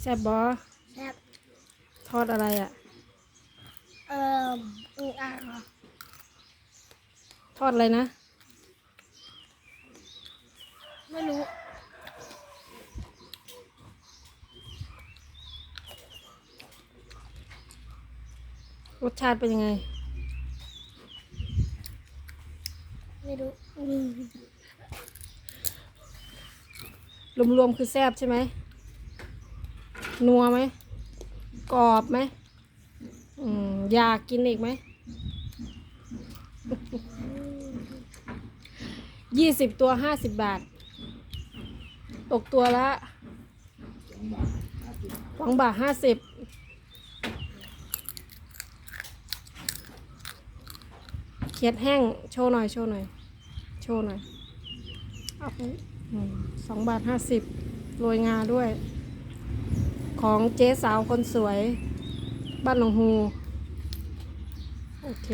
แซ่บบอแซ่บทอดอะไรอะ่ะ เอ่ออีกอะค่ะทอดอะไรนะ ไม่รู้ รสชาติเป็นยังไง ไม่รู้อืมรวมๆคือแซ่บใช่ไหม นัวไหมกรอบไหมอืมอยากกินอีกไหมยี่สิบตัวห้าสิบบาท ตกตัวละสองบาทห้าสิบเขียดแห้ง โชว์หน่อย โชว์หน่อย โชว์หน่อยเอาสองบาทห้าสิบโรยงาด้วย ของเจ๊สาวคนสวย บ้านหลงฮู โอเค